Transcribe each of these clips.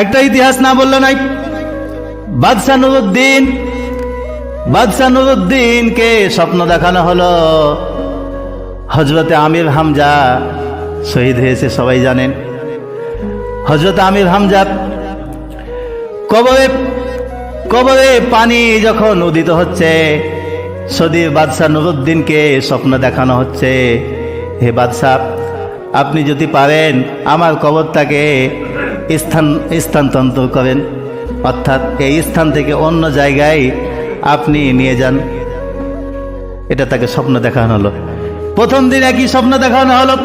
একটা ইতিহাস না বললে নাই। বাদশাহ নুরুদ্দিন, বাদশাহ নুরুদ্দিনকে স্বপ্ন দেখানো হলো? হজরতে আমির হামজা শহীদ হয়েছে, সবাই জানেন। হজরত আমির হামজা কবরে কবরে পানি যখন উদিত হচ্ছে, সদীর বাদশাহ নুরুদ্দিনকে স্বপ্ন দেখানো হচ্ছে। হে বাদশাহ, আপনি যদি পারেন, আমার কবরটাকে স্থান, স্থানান্তর করেন। অর্থাৎ এই স্থান থেকে অন্য জায়গায় আপনি নিয়ে যান। এটা তাকে স্বপ্ন দেখানো হলো। প্রথম দিন একই স্বপ্ন দেখানো হলো।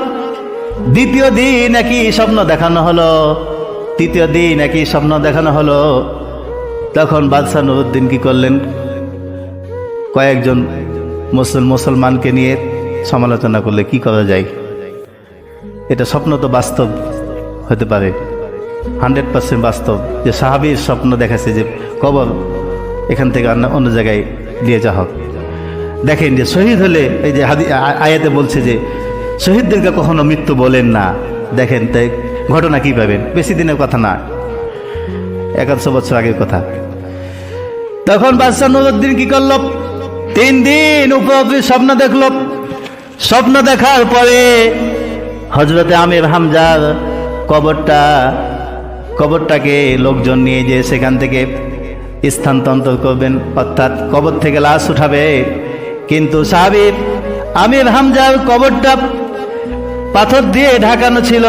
দ্বিতীয় দিন একই স্বপ্ন দেখানো হলো। তৃতীয় দিন একই স্বপ্ন দেখানো হলো। তখন বাদশাহ নুরুদ্দিন কি করলেন? কয়েকজন মুসল, মুসলমানকে নিয়ে সমালোচনা করলে কি করা যায়? এটা স্বপ্ন তো বাস্তব হতে পারে। হান্ড্রেড পার্সেন্ট বাস্তব। যে সাহাবির স্বপ্ন দেখাচ্ছে যে কবর এখান থেকে অন্য অন্য জায়গায় নিয়ে যাওয়া হোক। দেখেন যে শহীদ হলে এই যে হাদি আয়াতে বলছে যে, শহীদদেরকে কখনো মৃত্যু বলেন না। দেখেন তাই ঘটনা কি পাবেন? বেশি দিনের কথা না। একাদশো বছর আগের কথা। তখন বাদশাহ নুরুদ্দিন কি করল? তিন দিন উপরে স্বপ্ন দেখল। স্বপ্ন দেখার পরে হজরতে আমির হামজার কবরটা কবরটাকে লোকজন নিয়ে যে সেখান থেকে স্থানান্তর করবেন, অর্থাৎ কবর থেকে লাশ উঠাবে। কিন্তু সাহাবিব আমির হামজার কবরটা পাথর দিয়ে ঢাকানো ছিল।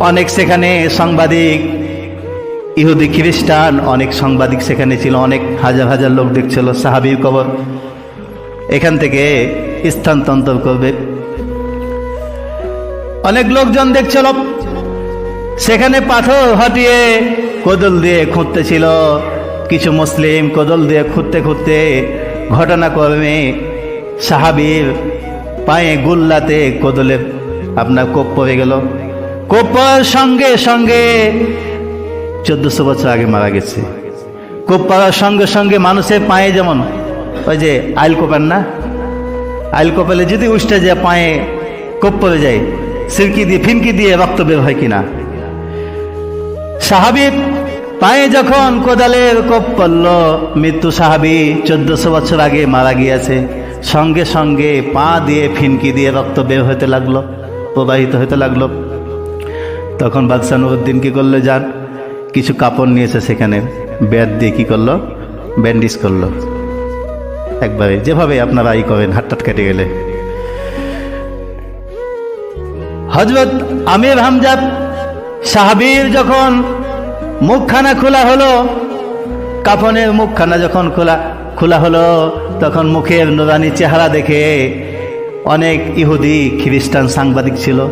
অনেক সেখানে সাংবাদিক, ইহুদি খ্রিস্টান, অনেক সাংবাদিক সেখানে ছিল, অনেক হাজার হাজার লোক দেখছিল সাহাবির কবর। এখান থেকে স্থানান্তর করবে। অনেক লোকজন দেখছিল সেখানে পাথর হটিয়ে কোদল দিয়ে খুঁড়তেছিল। কিছু মুসলিম কোদল দিয়ে খুঁড়তে খুঁড়তে ঘটনাক্রমে সাহাবির পায়ে গুল্লাতে কোদলের আপনার কোপ পড়ে গেল। কোপ সঙ্গে সঙ্গে চোদ্দশো বছর আগে মারা গেছে। কোপ পড়ার সঙ্গে সঙ্গে মানুষের পায়ে যেমন ওই যে আইল কোপান না? আইল কোপালে যদি উষ্টা যায় পায়ে কোপ পড়ে যায়, সিরকি দিয়ে, ফিনকি দিয়ে রক্ত বের হয় কিনা? সাহাবির পায়ে যখন কোদালের কোপ পড়ল, মৃত্যু সাহাবি চোদ্দশো বছর আগে মারা গিয়েছে। সঙ্গে সঙ্গে পা দিয়ে ফিনকি দিয়ে রক্ত বের হতে লাগল, প্রবাহিত হতে লাগল। তখন বাদশাহ নুরুদ্দিন কি করল যান কিছু কাপড় নিয়েছে সেখানে, ব্যাট দিয়ে কী করল? ব্যান্ডেজ করল। একবারে যেভাবে আপনারা ই করেন, হাটটাট কেটে গেলে। হজরত আমির হামজাদ সাহাবির যখন মুখখানা খোলা হলো, কাফনের মুখখানা যখন খোলা খোলা হলো, তখন মুখের নুরানি চেহারা দেখে অনেক ইহুদি খ্রিস্টান সাংবাদিক ছিল।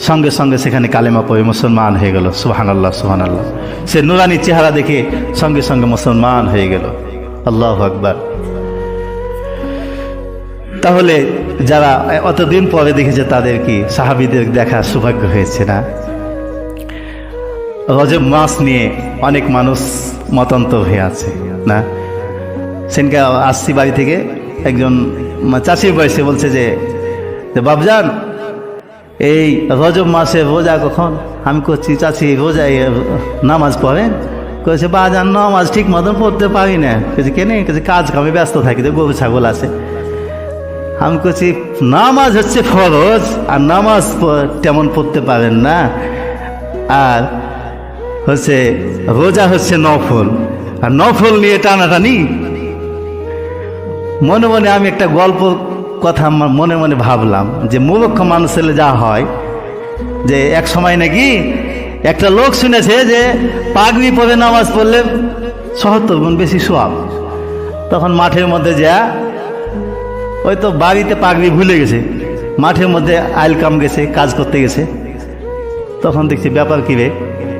সঙ্গে সঙ্গে সেখানে কালেমা পড়ে মুসলমান হয়ে গেল। সুহান আল্লাহ সুহান আল্লাহ সে নুরানি চেহারা দেখে সঙ্গে সঙ্গে মুসলমান হয়ে গেল। আল্লাহ আকবার। তাহলে যারা অতদিন পরে দেখেছে তাদের কি সাহাবিদের দেখা সৌভাগ্য হয়েছে না? রজব মাস নিয়ে অনেক মানুষ মতান্তর হয়ে আছে, না? সেনকে আসছি বাড়ি থেকে একজন চাষির বয়সে বলছে যে বাবজান এই রজব মাসে রোজা কখন? আমি করছি, চাষি রোজায় নামাজ পড়েন? কয়েছে বাজান, নামাজ ঠিক মতন পড়তে পারি না। কেছে কেনে? কেছে কাজ কামে ব্যস্ত থাকি তো গরু, ছাগল আছে। আমি করছি নামাজ হচ্ছে ফরজ, আর নামাজ তেমন পড়তে পারেন না। আর হচ্ছে, রোজা হচ্ছে নফল। আর নফল নিয়ে টানাটানি? মনে মনে আমি একটা গল্প কথা মনে মনে ভাবলাম, যে মূর্খ মানুষের যা হয়, যে এক সময় নাকি একটা লোক শুনেছে যে পাগড়ি পরে নামাজ পড়লে সহত্তর গুণ বেশি সোয়াব। তখন মাঠের মধ্যে যা, ওই তো বাড়িতে পাগড়ি ভুলে গেছে, মাঠের মধ্যে আইল কাম গেছে, কাজ করতে গেছে। তখন দেখছি, ব্যাপার কী রে?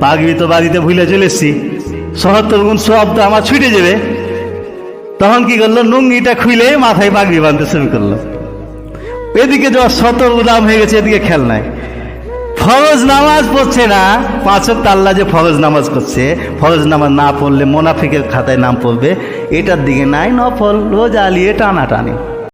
পাগড়ি তো বাড়িতে ভুলে চলে এসছি। সহত্তর গুণ সব তো আমার ছুটে যাবে। তখন কি করল? লুঙ্গিটা খুলে মাথায় পাগড়ি বাঁধতে শুরু করল। এদিকে যখন সতর দাম হয়ে গেছে, এদিকে খেল নাই। ফরজ নামাজ পড়ছে না। পাঁচক তাল্লা যে ফরজ নামাজ করছে, ফরজ নামাজ না পড়লে মোনাফিকের খাতায় নাম পড়বে। এটার দিকে নাই নফল, রোজ আলিয়ে টানা টানি